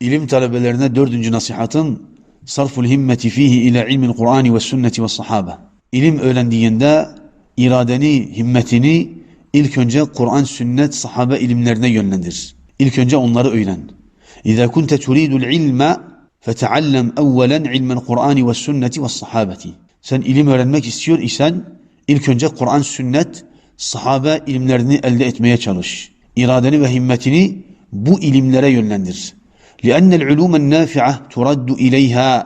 İlim talebelerine dördüncü nasihatım sarful himmeti fihi ila ilmin Kur'ani ve sünneti ve sahabe. İlim öğrendiğinde iradeni, himmetini ilk önce Kur'an, sünnet, sahabe ilimlerine yönlendir. İlk önce onları öğren. İza kunte turidul ilme feteallem evvelen ilmen Kur'ani ve sünneti ve sahabeti. Sen ilim öğrenmek istiyor isen ilk önce Kur'an, sünnet, sahabe ilimlerini elde etmeye çalış. İradeni ve himmetini bu ilimlere yönlendir. لِأَنَّ الْعُلُومَ النَّافِعَةِ تُرَدُّ اِلَيْهَا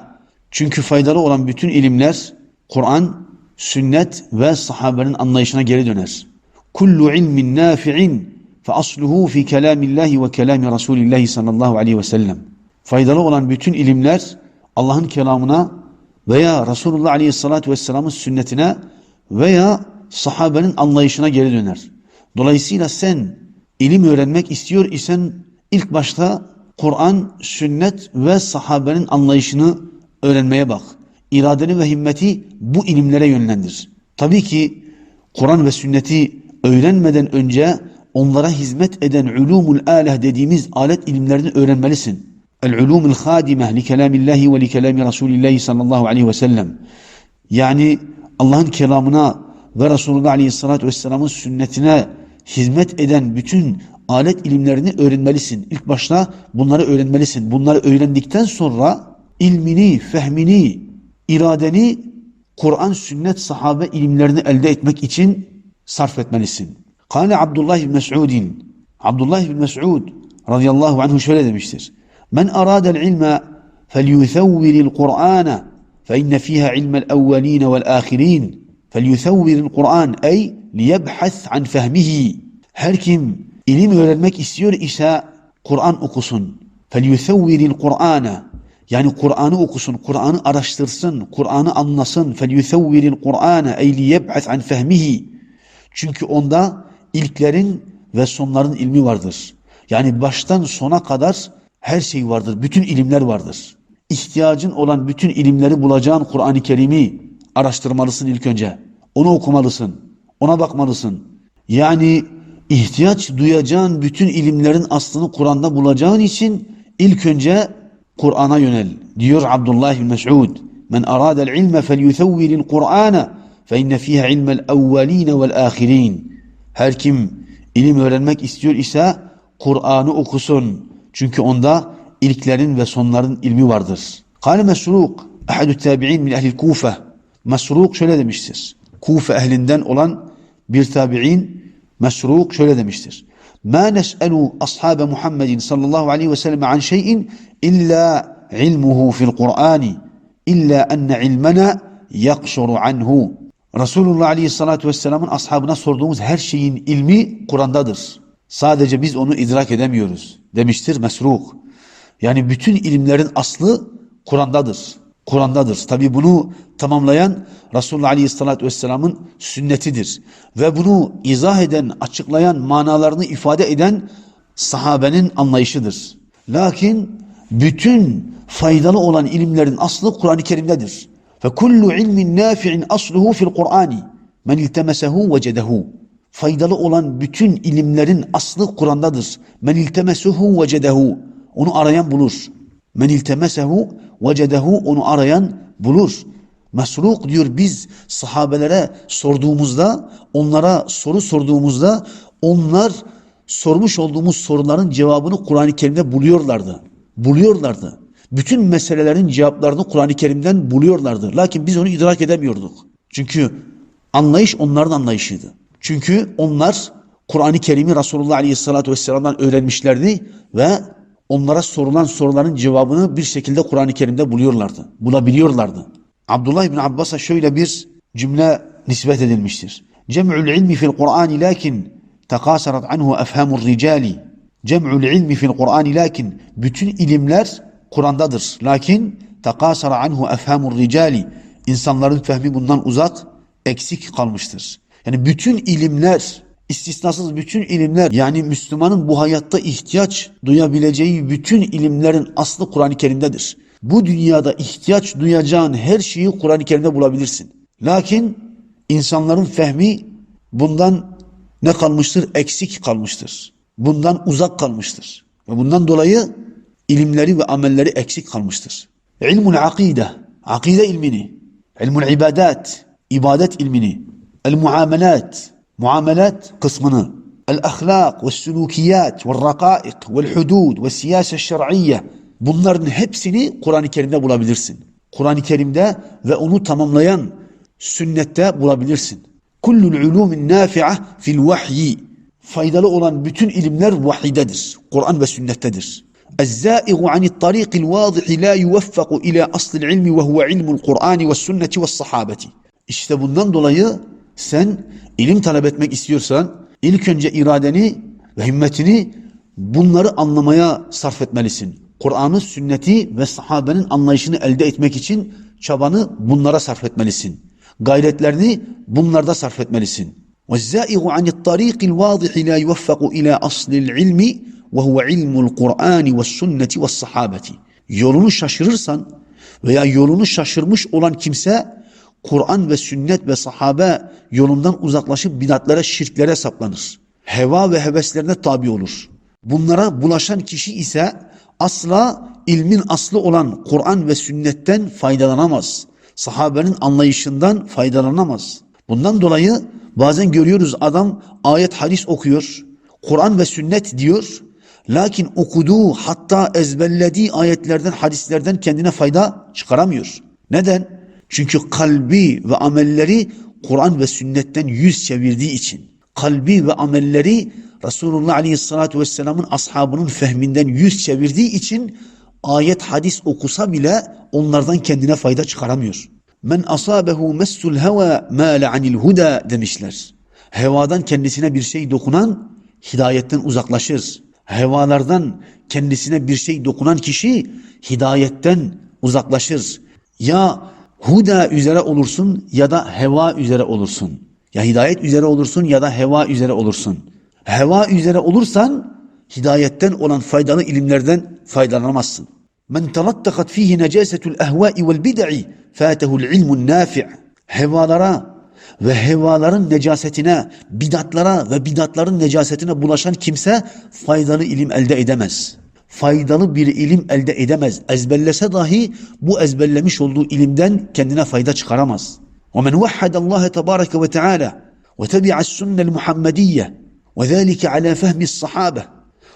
Çünkü faydalı olan bütün ilimler Kur'an, sünnet ve sahabenin anlayışına geri döner. Kullu ilmin nafi'in fe asluhu fi kelamillahi ve kelami Resulillahi sallallahu aleyhi ve sellem. Faydalı olan bütün ilimler Allah'ın kelamına veya Resulullah aleyhissalatu vesselamın sünnetine veya sahabenin anlayışına geri döner. Dolayısıyla sen ilim öğrenmek istiyor isen ilk başta Kur'an, sünnet ve sahabenin anlayışını öğrenmeye bak. İradeni ve himmeti bu ilimlere yönlendir. Tabii ki Kur'an ve sünneti öğrenmeden önce onlara hizmet eden ulumul alah dediğimiz alet ilimlerini öğrenmelisin. El-ulumul khadime li kelamillahi ve li kelami Resulillahi sallallahu aleyhi ve sellem. Yani Allah'ın kelamına ve Resulullah aleyhissalatü vesselamın sünnetine hizmet eden bütün alet ilimlerini öğrenmelisin. İlk başta bunları öğrenmelisin. Bunları öğrendikten sonra ilmini, fehmini, iradeni Kur'an, sünnet, sahabe ilimlerini elde etmek için sarf etmelisin. Kale Abdullah bin Mes'udin Abdullah bin Mes'ud radıyallahu anhu şöyle demiştir. Men aradel ilme felyuthevviril Kur'ana fe inne fiha ilmel evveline vel ahirin felyuthevviril Kur'an ey liyebhas an fehmihi her kim ilim öğrenmek istiyor ise Kur'an okusun. فَلْيُثَوِّرِ الْقُرْآنَ Yani Kur'an'ı okusun, Kur'an'ı araştırsın, Kur'an'ı anlasın. فَلْيُثَوِّرِ الْقُرْآنَ اَيْ لِيَبْحَثْ عَنْ فَهْمِهِ Çünkü onda ilklerin ve sonların ilmi vardır. Yani baştan sona kadar her şey vardır, bütün ilimler vardır. İhtiyacın olan bütün ilimleri bulacağın Kur'an-ı Kerim'i araştırmalısın ilk önce. Onu okumalısın, ona bakmalısın. Yani ihtiyaç duyacağın bütün ilimlerin aslını Kur'an'da bulacağın için ilk önce Kur'an'a yönel. Diyor Abdullah bin Mes'ud. Men aradel ilme felyuthevviril Kur'ana fe inne fiha ilmel evveline vel ahirin. Her kim ilim öğrenmek istiyor ise Kur'an'ı okusun. Çünkü onda ilklerin ve sonların ilmi vardır. Kale Mesruk, ahadü tabi'in min ehlil Kufe. Mesruk şöyle demiştir. Kufe ehlinden olan bir tabi'in Mesruk şöyle demiştir. Ma nes'elu ashabe Muhammedin sallallahu aleyhi ve sellem an şeyin illa ilmuhu fil Kur'ani illa enne ilmena yaksuru anhu. Resulullah aleyhissalatu vesselamın ashabına sorduğumuz her şeyin ilmi Kur'an'dadır. Sadece biz onu idrak edemiyoruz demiştir Mesruk. Yani bütün ilimlerin aslı Kur'an'dadır. Kur'an'dadır. Tabi bunu tamamlayan Resulullah Aleyhisselatü Vesselam'ın sünnetidir. Ve bunu izah eden, açıklayan, manalarını ifade eden sahabenin anlayışıdır. Lakin bütün faydalı olan ilimlerin aslı Kur'an-ı Kerim'dedir. Ve kullu ilmin nafi'in asluhu fil Kur'ani. Men iltemesehu vecedehu. Faydalı olan bütün ilimlerin aslı Kur'an'dadır. Men iltemesuhu vecedehu. Onu arayan bulur. Men iltemesehu vecedehu onu arayan bulur. Mesruk diyor biz sahabelere sorduğumuzda, onlara soru sorduğumuzda onlar sormuş olduğumuz soruların cevabını Kur'an-ı Kerim'de buluyorlardı. Buluyorlardı. Bütün meselelerin cevaplarını Kur'an-ı Kerim'den buluyorlardı. Lakin biz onu idrak edemiyorduk. Çünkü anlayış onların anlayışıydı. Çünkü onlar Kur'an-ı Kerim'i Resulullah Aleyhisselatü Vesselam'dan öğrenmişlerdi ve onlara sorulan soruların cevabını bir şekilde Kur'an-ı Kerim'de buluyorlardı. Bulabiliyorlardı. Abdullah bin Abbas'a şöyle bir cümle nispet edilmiştir. Cem'ül ilmi fil Kur'an lakin tekasarat anhu efhamur ricali. Cem'ül ilmi fil Kur'an lakin bütün ilimler Kur'an'dadır. Lakin tekasara anhu efhamur ricali. İnsanların fehmi bundan uzak, eksik kalmıştır. Yani bütün ilimler istisnasız bütün ilimler yani Müslümanın bu hayatta ihtiyaç duyabileceği bütün ilimlerin aslı Kur'an-ı Kerim'dedir. Bu dünyada ihtiyaç duyacağın her şeyi Kur'an-ı Kerim'de bulabilirsin. Lakin insanların fehmi bundan ne kalmıştır? Eksik kalmıştır. Bundan uzak kalmıştır. Ve bundan dolayı ilimleri ve amelleri eksik kalmıştır. İlmul akide, akide ilmini, ilmul ibadat, ibadet ilmini, el muamelat, ve sulukiyat ve rakaik ve hudud ve siyase şer'iyye bunların hepsini Kur'an-ı Kerim'de bulabilirsin. Kur'an-ı Kerim'de ve onu tamamlayan sünnette bulabilirsin. Kullul ulumin nafi'a fil vahyi. Faydalı olan bütün ilimler vahiydedir. Kur'an ve sünnettedir. الزائغ عن الطريق الواضح لا يوفق إلى أصل العلم وهو علم القرآن والسنة والصحابة. İşte bundan dolayı sen ilim talep etmek istiyorsan ilk önce iradeni ve himmetini bunları anlamaya sarf etmelisin. Kur'an'ı, sünneti ve sahabenin anlayışını elde etmek için çabanı bunlara sarf etmelisin. Gayretlerini bunlarda sarf etmelisin. وَالزَّائِغُ عَنِ الطَّرِيقِ الْوَاضِحِ لَا يُوَفَّقُ إِلَى أَصْلِ الْعِلْمِ وَهُوَ عِلْمُ الْقُرْآنِ وَالسُّنَّةِ وَالصَّحَابَةِ Yolunu şaşırırsan veya yolunu şaşırmış olan kimse Kur'an ve sünnet ve sahabe yolundan uzaklaşıp bidatlara, şirklere saplanır. Heva ve heveslerine tabi olur. Bunlara bulaşan kişi ise asla ilmin aslı olan Kur'an ve sünnetten faydalanamaz. Sahabenin anlayışından faydalanamaz. Bundan dolayı bazen görüyoruz adam ayet hadis okuyor, Kur'an ve sünnet diyor. Lakin okuduğu hatta ezberlediği ayetlerden, hadislerden kendine fayda çıkaramıyor. Neden? Çünkü kalbi ve amelleri Kur'an ve sünnetten yüz çevirdiği için. Kalbi ve amelleri Resulullah Aleyhisselatü Vesselam'ın ashabının fehminden yüz çevirdiği için ayet hadis okusa bile onlardan kendine fayda çıkaramıyor. Men asabehu messul heva mâle anil huda demişler. Hevadan kendisine bir şey dokunan hidayetten uzaklaşır. Hevalardan kendisine bir şey dokunan kişi hidayetten uzaklaşır. Ya huda üzere olursun ya da heva üzere olursun. Ya hidayet üzere olursun ya da heva üzere olursun. Heva üzere olursan hidayetten olan faydalı ilimlerden faydalanamazsın. Men talattakat fihi necasetul ehvai vel bid'i fâtehul ilmun nafi' Hevalara ve hevaların necasetine, bidatlara ve bidatların necasetine bulaşan kimse faydalı ilim elde edemez. Faydalı bir ilim elde edemez. Ezberlese dahi bu ezberlemiş olduğu ilimden kendine fayda çıkaramaz. وَمَنْ وَحَّدَ اللّٰهَ تَبَارَكَ وَتَعَالَى وَتَبِعَ السُنَّ الْمُحَمَّدِيَّةِ وذلك على فهم الصحابة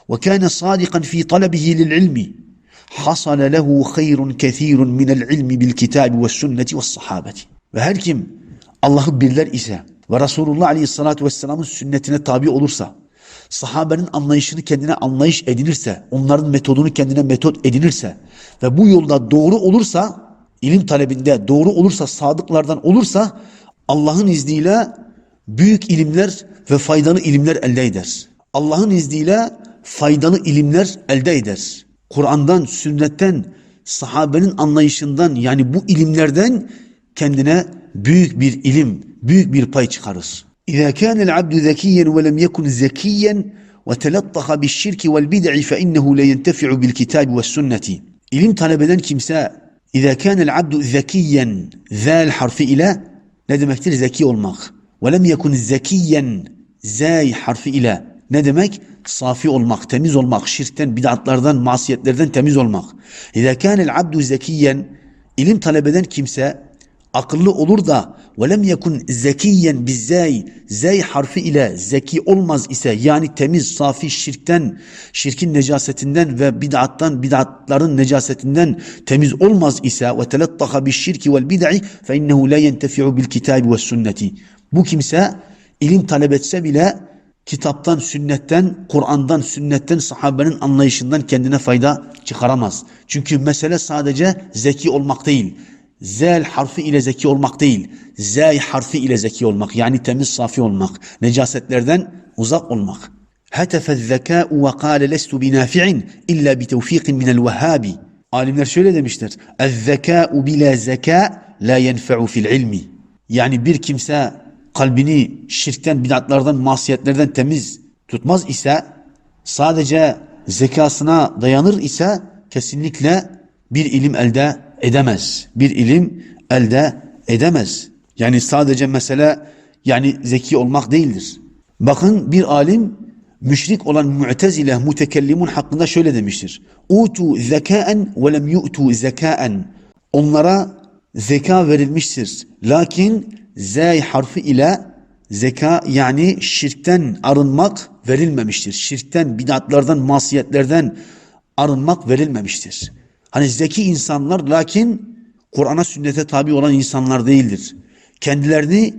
وكان صادقا في طلبه للعلم حصل له خير كثير من العلم بالكتاب والسنة والصحابة ve her kim Allah'ı birler ise ve Resulullah Aleyhisselatü Vesselam'ın sünnetine tabi olursa, sahabenin anlayışını kendine anlayış edinirse, onların metodunu kendine metot edinirse ve bu yolda doğru olursa, ilim talebinde doğru olursa, sadıklardan olursa Allah'ın izniyle büyük ilimler ve faydalı ilimler elde eder. Allah'ın izniyle faydalı ilimler elde eder. Kur'an'dan, sünnetten, sahabenin anlayışından yani bu ilimlerden kendine büyük bir ilim, büyük bir pay çıkarır. İza kana el-abdu zekiyen ve lem yekun zekiyen ve telattaha bi'ş-şirki ve'l-bid'i fe innehu la yentefi'u bil-kitabi ve's-sünneti. İlim talep eden kimse İza kana el-abdu zekiyen zal harfi ile ne demektir? Zeki olmak. Ve lem yekun zekiyen zay harfi ile ne demek? Safi olmak, temiz olmak, şirkten, bid'atlardan, masiyetlerden temiz olmak. İza kana el-abdu zekiyen ilim talep eden kimse akıllı olur da velem yekun zekiyen bizzey zey harfi ile zeki olmaz ise yani temiz safi şirkten şirkin necasetinden ve bid'attan bid'atların necasetinden temiz olmaz ise ve telettaha bis şirki vel bid'i fe innehu la yentefi'u bil kitabi ve sünneti bu kimse ilim talep etse bile kitaptan, sünnetten, Kur'an'dan, sünnetten, sahabenin anlayışından kendine fayda çıkaramaz. Çünkü mesele sadece zeki olmak değil. Zel harfi ile zeki olmak değil. Zey harfi ile zeki olmak. Yani temiz safi olmak. Necasetlerden uzak olmak. Ve kâle lestu binafi'in illa bi tevfiqin minel vehhabi. Alimler şöyle demişler. Ez-zekâ'u bila zekâ la yenfe'u fil ilmi. Yani bir kimse kalbini şirkten, bidatlardan, masiyetlerden temiz tutmaz ise sadece zekasına dayanır ise kesinlikle bir ilim elde edemez. Bir ilim elde edemez. Yani sadece mesele yani zeki olmak değildir. Bakın bir alim müşrik olan Mu'tezile mutekellimun hakkında şöyle demiştir. Utu zekaen ve lem yu'tu zekaen. Onlara zeka verilmiştir. Lakin z harfi ile zeka yani şirkten arınmak verilmemiştir. Şirkten, bidatlardan, masiyetlerden arınmak verilmemiştir. Hani zeki insanlar lakin Kur'an'a sünnete tabi olan insanlar değildir. Kendilerini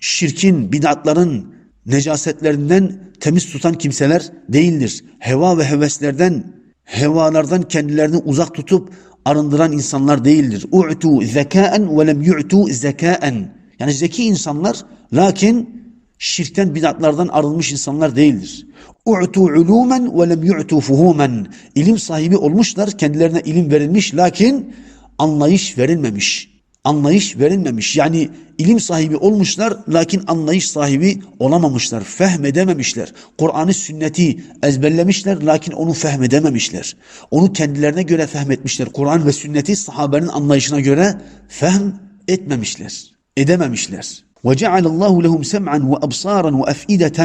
şirkin, bidatların, necasetlerinden temiz tutan kimseler değildir. Heva ve heveslerden, hevalardan kendilerini uzak tutup arındıran insanlar değildir. U'tu zekaen ve lem yu'tu zekaen. Yani zeki insanlar lakin şirkten, bidatlardan arınmış insanlar değildir. U'tu ulumen ve lem yu'tu fuhumen. İlim sahibi olmuşlar, kendilerine ilim verilmiş lakin anlayış verilmemiş. Anlayış verilmemiş. Yani ilim sahibi olmuşlar lakin anlayış sahibi olamamışlar. Fehmedememişler. Kur'an'ı sünneti ezberlemişler lakin onu fehmedememişler. Onu kendilerine göre fehmetmişler. Kur'an ve sünneti sahabenin anlayışına göre fehm etmemişler. Edememişler. وَجَعَلَ اللّٰهُ لَهُمْ سَمْعًا وَأَبْصَارًا وَأَفْئِدَةً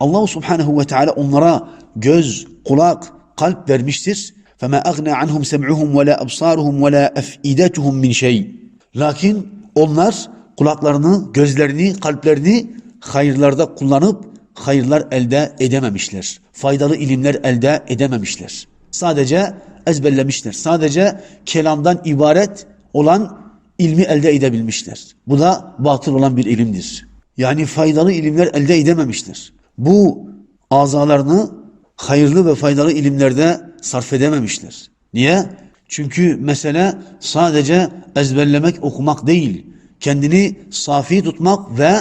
Allah subhanehu ve teala onlara göz, kulak, kalp vermiştir. فَمَا أَغْنَى عَنْهُمْ سَمْعُهُمْ وَلَا أَبْصَارُهُمْ وَلَا أَفْئِدَتُهُمْ مِنْ شَيْءٍ Lakin onlar kulaklarını, gözlerini, kalplerini hayırlarda kullanıp hayırlar elde edememişler. Faydalı ilimler elde edememişler. Sadece ezberlemişler. Sadece kelamdan ibaret olan ilmi elde edebilmişler. Bu da batıl olan bir ilimdir. Yani faydalı ilimler elde edememiştir. Bu azalarını hayırlı ve faydalı ilimlerde sarf edememişler. Niye? Çünkü mesele sadece ezberlemek, okumak değil. Kendini safi tutmak ve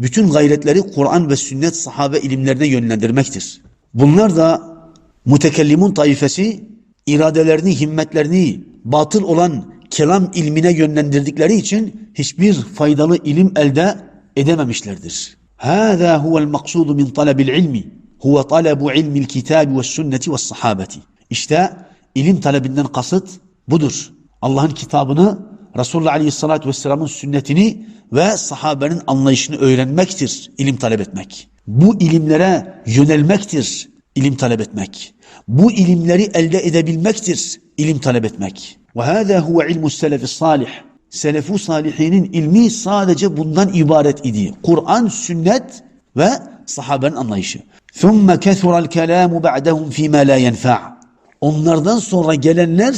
bütün gayretleri Kur'an ve sünnet sahabe ilimlerine yönlendirmektir. Bunlar da mütekellimun taifesi iradelerini, himmetlerini batıl olan kelam ilmine yönlendirdikleri için hiçbir faydalı ilim elde edememişlerdir. Maksudu min talebil ilmi. Huve talebu ilmil kitabi ve sünneti ve sahabeti. İşte ilim talebinden kasıt budur. Allah'ın kitabını, Resulullah Aleyhisselatü Vesselam'ın sünnetini ve sahabenin anlayışını öğrenmektir ilim talep etmek. Bu ilimlere yönelmektir ilim talep etmek. Bu ilimleri elde edebilmektir ilim talep etmek. Ve hâzâ huve ilmus selefi salih. Selefu salihinin ilmi sadece bundan ibaret idi. Kur'an, sünnet ve sahabenin anlayışı. ثُمَّ كَثُرَ الْكَلَامُ بَعْدَهُمْ ف۪ي مَا لَا يَنْفَعُ Onlardan sonra gelenler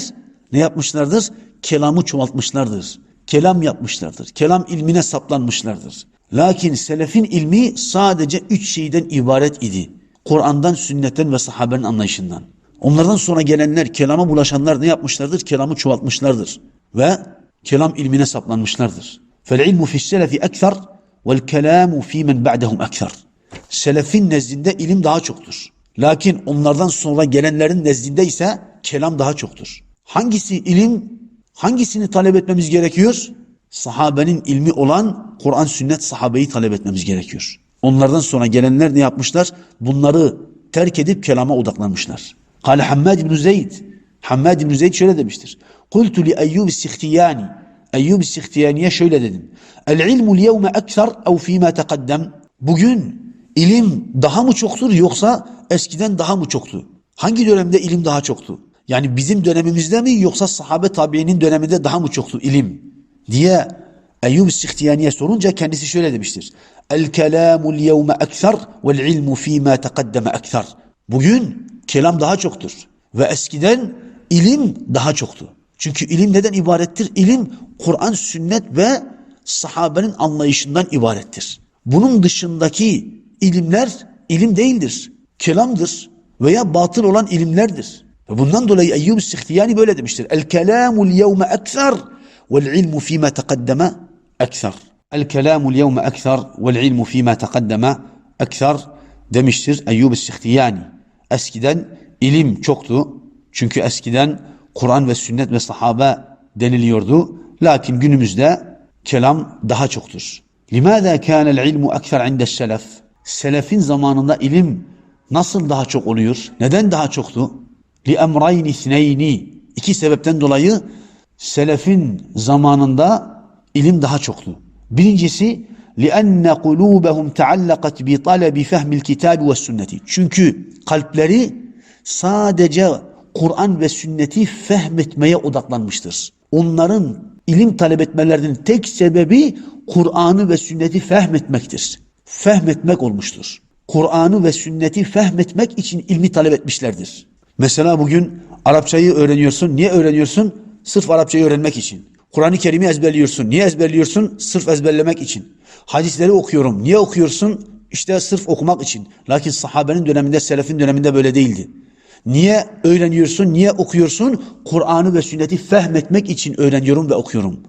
ne yapmışlardır? Kelamı çoğaltmışlardır. Kelam yapmışlardır. Kelam ilmine saplanmışlardır. Lakin selefin ilmi sadece üç şeyden ibaret idi. Kur'an'dan, sünnetten ve sahabenin anlayışından. Onlardan sonra gelenler kelama bulaşanlar ne yapmışlardır? Kelamı çoğaltmışlardır ve kelam ilmine saplanmışlardır. Fel ilmu fi's selefi ekser vel kelamu fi men ba'dehum ekser. Selefin nezdinde ilim daha çoktur. Lakin onlardan sonra gelenlerin nezdinde ise kelam daha çoktur. Hangisi ilim, hangisini talep etmemiz gerekiyor? Sahabenin ilmi olan Kur'an sünnet sahabeyi talep etmemiz gerekiyor. Onlardan sonra gelenler ne yapmışlar? Bunları terk edip kelama odaklanmışlar. Kale Hammad ibn Zeyd. Hammad ibn Zeyd şöyle demiştir. Kultu li Eyyub Sihtiyani. Eyyub Sihtiyani'ye şöyle dedim. El ilmu yevme ekser ev fîmâ teqaddem. Bugün ilim daha mı çoktur yoksa eskiden daha mı çoktu? Hangi dönemde ilim daha çoktu? Yani bizim dönemimizde mi yoksa sahabe tabiinin döneminde daha mı çoktu ilim? Diye Eyyub Sihtiyani'ye sorunca kendisi şöyle demiştir. El kelamul yevme ekser vel ilmu fîmâ teqaddeme ekser. Bugün kelam daha çoktur ve eskiden ilim daha çoktu. Çünkü ilim neden ibarettir? İlim Kur'an, sünnet ve sahabenin anlayışından ibarettir. Bunun dışındaki ilimler ilim değildir. Kelamdır veya batıl olan ilimlerdir. Ve bundan dolayı Eyyub Sihtiyani böyle demiştir. El kelamul yevme ekser vel ilmu fîme teqaddeme ekser. El kelamul yevme ekser vel ilmu fîme teqaddeme ekser demiştir Eyyub Sihtiyani. Eskiden ilim çoktu. Çünkü eskiden Kur'an ve sünnet ve sahabe deniliyordu. Lakin günümüzde kelam daha çoktur. Limâzâ kânel ilmu ekser indes selef? Selefin zamanında ilim nasıl daha çok oluyor? Neden daha çoktu? Emrayn isneyni. İki sebepten dolayı selefin zamanında ilim daha çoktu. Birincisi لِأَنَّ قُلُوبَهُمْ تَعَلَّقَتْ بِطَلَبِ فَهْمِ الْكِتَابِ وَالسُنَّةِ Çünkü kalpleri sadece Kur'an ve sünneti fehmetmeye odaklanmıştır. Onların ilim talep etmelerinin tek sebebi Kur'an'ı ve sünneti fehmetmektir. Fehmetmek olmuştur. Kur'an'ı ve sünneti fehmetmek için ilmi talep etmişlerdir. Mesela bugün Arapçayı öğreniyorsun. Niye öğreniyorsun? Sırf Arapçayı öğrenmek için. Kur'an-ı Kerim'i ezberliyorsun. Niye ezberliyorsun? Sırf ezberlemek için. Hadisleri okuyorum. Niye okuyorsun? İşte sırf okumak için. Lakin sahabenin döneminde, selefin döneminde böyle değildi. Niye öğreniyorsun? Niye okuyorsun? Kur'an'ı ve sünneti fehmetmek için öğreniyorum ve okuyorum.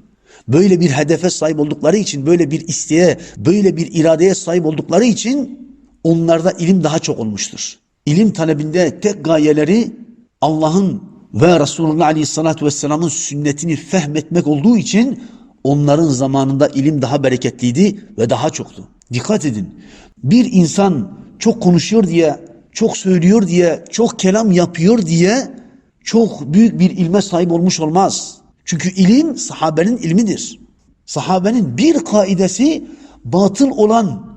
Böyle bir hedefe sahip oldukları için, böyle bir isteğe, böyle bir iradeye sahip oldukları için onlarda ilim daha çok olmuştur. İlim talebinde tek gayeleri Allah'ın ve Resulullah Aleyhisselatü Vesselam'ın sünnetini fehmetmek olduğu için onların zamanında ilim daha bereketliydi ve daha çoktu. Dikkat edin. Bir insan çok konuşuyor diye, çok söylüyor diye, çok kelam yapıyor diye çok büyük bir ilme sahip olmuş olmaz. Çünkü ilim sahabenin ilmidir. Sahabenin bir kaidesi batıl olan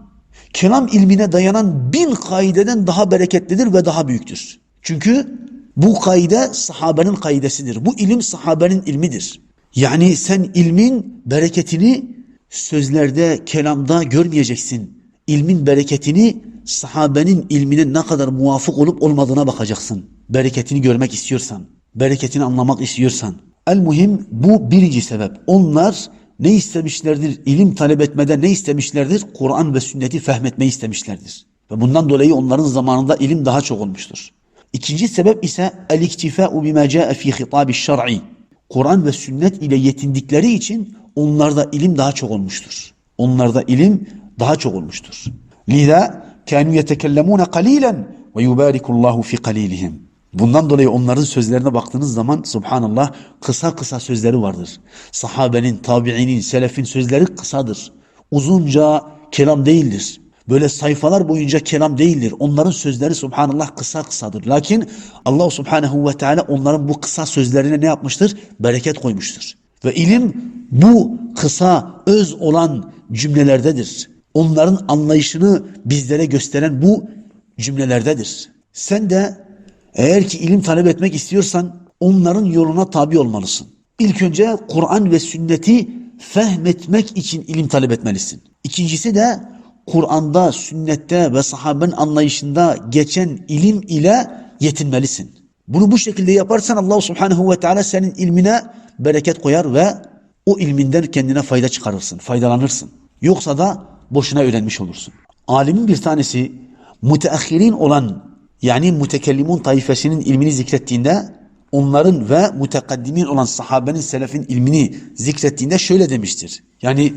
kelam ilmine dayanan bin kaideden daha bereketlidir ve daha büyüktür. Çünkü bu kaide sahabenin kaidesidir. Bu ilim sahabenin ilmidir. Yani sen ilmin bereketini sözlerde, kelamda görmeyeceksin. İlmin bereketini sahabenin ilmine ne kadar muvafık olup olmadığına bakacaksın. Bereketini görmek istiyorsan, bereketini anlamak istiyorsan. El muhim bu birinci sebep. Onlar ne istemişlerdir? İlim talep etmeden ne istemişlerdir? Kur'an ve sünneti fehmetmeyi istemişlerdir. Ve bundan dolayı onların zamanında ilim daha çok olmuştur. İkinci sebep ise el-iktifa'u bima ca'e fi hitabi şer'i. Kur'an ve sünnet ile yetindikleri için onlarda ilim daha çok olmuştur. Onlarda ilim daha çok olmuştur. Liza kanu yetekellemune qalilan ve yubarikullahu fi qalilihim. Bundan dolayı onların sözlerine baktığınız zaman subhanallah kısa kısa sözleri vardır. Sahabenin, tabiinin, selefin sözleri kısadır. Uzunca kelam değildir. Böyle sayfalar boyunca kelam değildir. Onların sözleri subhanallah kısa kısadır. Lakin Allah subhanehu ve teala onların bu kısa sözlerine ne yapmıştır? Bereket koymuştur. Ve ilim bu kısa, öz olan cümlelerdedir. Onların anlayışını bizlere gösteren bu cümlelerdedir. Sen de eğer ki ilim talep etmek istiyorsan onların yoluna tabi olmalısın. İlk önce Kur'an ve sünneti fehmetmek için ilim talep etmelisin. İkincisi de Kur'an'da, sünnette ve sahabenin anlayışında geçen ilim ile yetinmelisin. Bunu bu şekilde yaparsan Allah subhanehu ve teala senin ilmine bereket koyar ve o ilminden kendine fayda çıkarırsın, faydalanırsın. Yoksa da boşuna öğrenmiş olursun. Alimin bir tanesi müteahhirin olan yani mütekellimun taifesinin ilmini zikrettiğinde onların ve mütekaddimin olan sahabenin selefin ilmini zikrettiğinde şöyle demiştir. Yani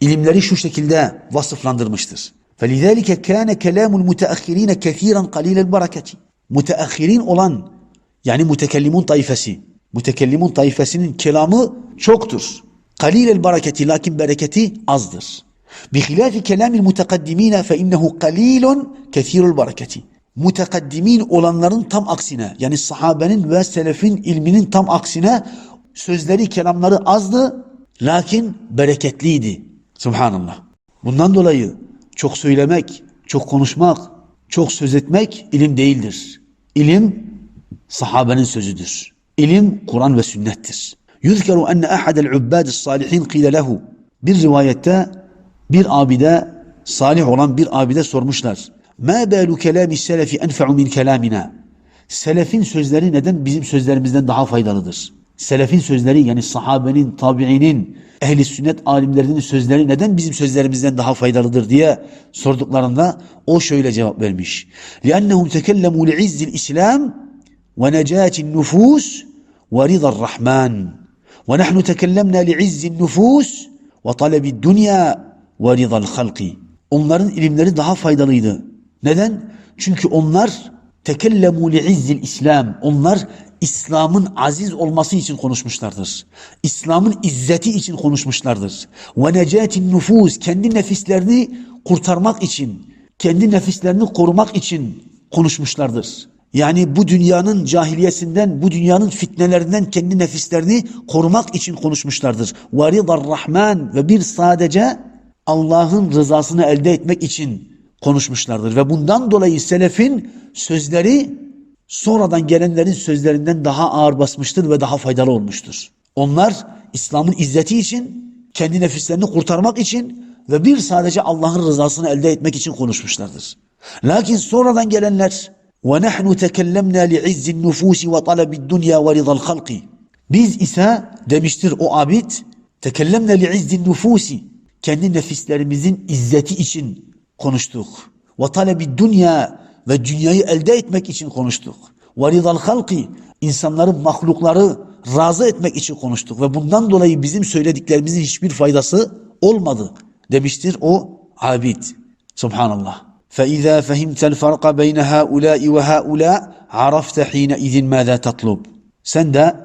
ilimleri şu şekilde vasıflandırmıştır. فَلِذَٰلِكَ كَانَ كَلَامُ الْمُتَأَخِّر۪ينَ كَث۪يرًا قَلِيلَ الْبَرَكَةِ Müteahhirin olan yani mütekellimun taifesi, mütekellimun taifesinin kelamı çoktur. قَلِيلَ الْبَرَكَةِ lakin bereketi azdır. بِخِلَافِ كَلَامِ الْمُتَقَدِّم۪ينَ فَاِنَّهُ قَلِيلٌ كَث۪يرُ الْبَرَكَةِ Mutekaddimin olanların tam aksine yani sahabenin ve selefin ilminin tam aksine sözleri kelamları azdı lakin bereketliydi. Subhanallah. Bundan dolayı çok söylemek, çok konuşmak, çok söz etmek ilim değildir. İlim sahabenin sözüdür. İlim Kur'an ve sünnettir. Yuzkeru enne ahadel ubbadis salihin kile lehu. Bir rivayette bir abide salih olan bir abide sormuşlar. Ma balu kelami selefi enfa'u min kelamina. Selefin sözleri neden bizim sözlerimizden daha faydalıdır? Selefin sözleri yani sahabenin, tabiinin, ehli sünnet alimlerinin sözleri neden bizim sözlerimizden daha faydalıdır diye sorduklarında o şöyle cevap vermiş. لِأَنَّهُمْ تَكَلَّمُوا لِعِزِّ الْإِسْلَامِ وَنَجَاةِ النُّفُوسِ وَرِضَى الرَّحْمَانِ وَنَحْنُ تَكَلَّمْنَا لِعِزِّ النُّفُوسِ وَطَلَبِ الدُّنْيَا وَرِضَى الْخَلْقِ Onların ilimleri daha faydalıydı. Neden? Çünkü onlar tekellemu li'izzil İslam. Onlar İslam'ın aziz olması için konuşmuşlardır. İslam'ın izzeti için konuşmuşlardır. Ve necatin nüfus. Kendi nefislerini kurtarmak için, kendi nefislerini korumak için konuşmuşlardır. Yani bu dünyanın cahiliyesinden, bu dünyanın fitnelerinden kendi nefislerini korumak için konuşmuşlardır. Varidar Rahman ve bir sadece Allah'ın rızasını elde etmek için konuşmuşlardır. Ve bundan dolayı selefin sözleri sonradan gelenlerin sözlerinden daha ağır basmıştır ve daha faydalı olmuştur. Onlar İslam'ın izzeti için, kendi nefislerini kurtarmak için ve bir sadece Allah'ın rızasını elde etmek için konuşmuşlardır. Lakin sonradan gelenler وَنَحْنُ تَكَلَّمْنَا لِعِزِّ النُّفُوسِ وَطَلَبِ الدُّنْيَا وَرِضَى الْخَلْقِ Biz ise demiştir o abid tekellemne li'izzi nufusi kendi nefislerimizin izzeti için konuştuk. Ve talebi dünya ve dünyayı elde etmek için konuştuk. Ve ridal halki insanların mahlukları razı etmek için konuştuk ve bundan dolayı bizim söylediklerimizin hiçbir faydası olmadı demiştir o abid. Subhanallah. فإذا فهمت الفرق بين هؤلاء وهؤلاء عرفت حينئذ ماذا تطلب. Sen de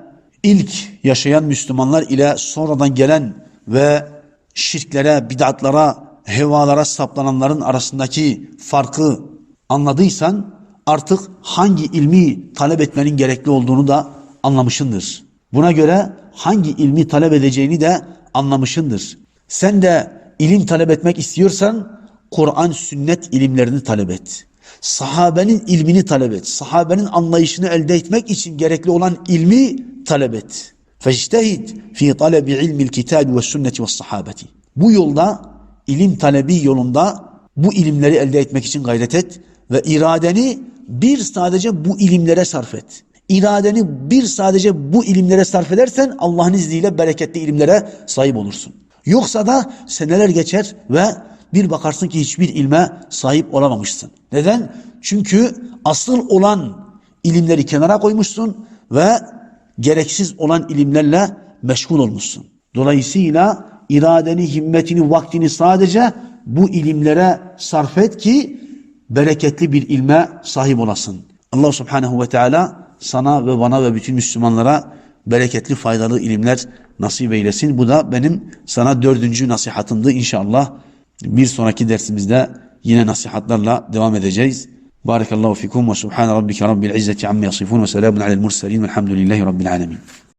ilk yaşayan Müslümanlar ile sonradan gelen ve şirklere, bid'atlara, hevalara saplananların arasındaki farkı anladıysan artık hangi ilmi talep etmenin gerekli olduğunu da anlamışındır. Buna göre hangi ilmi talep edeceğini de anlamışındır. Sen de ilim talep etmek istiyorsan Kur'an sünnet ilimlerini talep et. Sahabenin ilmini talep et. Sahabenin anlayışını elde etmek için gerekli olan ilmi talep et. Fectehid fi talebi ilmil kitabi ve sünneti ve sahabeti. Bu yolda ilim talebi yolunda bu ilimleri elde etmek için gayret et ve iradeni bir sadece bu ilimlere sarf et. İradeni bir sadece bu ilimlere sarf edersen Allah'ın izniyle bereketli ilimlere sahip olursun. Yoksa da seneler geçer ve bir bakarsın ki hiçbir ilme sahip olamamışsın. Neden? Çünkü asıl olan ilimleri kenara koymuşsun ve gereksiz olan ilimlerle meşgul olmuşsun. Dolayısıyla iradeni, himmetini, vaktini sadece bu ilimlere sarf et ki bereketli bir ilme sahip olasın. Allah subhanehu ve teala sana ve bana ve bütün Müslümanlara bereketli faydalı ilimler nasip eylesin. Bu da benim sana dördüncü nasihatımdı inşallah. Bir sonraki dersimizde yine nasihatlarla devam edeceğiz. Barakallahu fikum ve subhane rabbike rabbil izzeti amme yasifun ve selamun alel murselin velhamdülillahi rabbil alemin.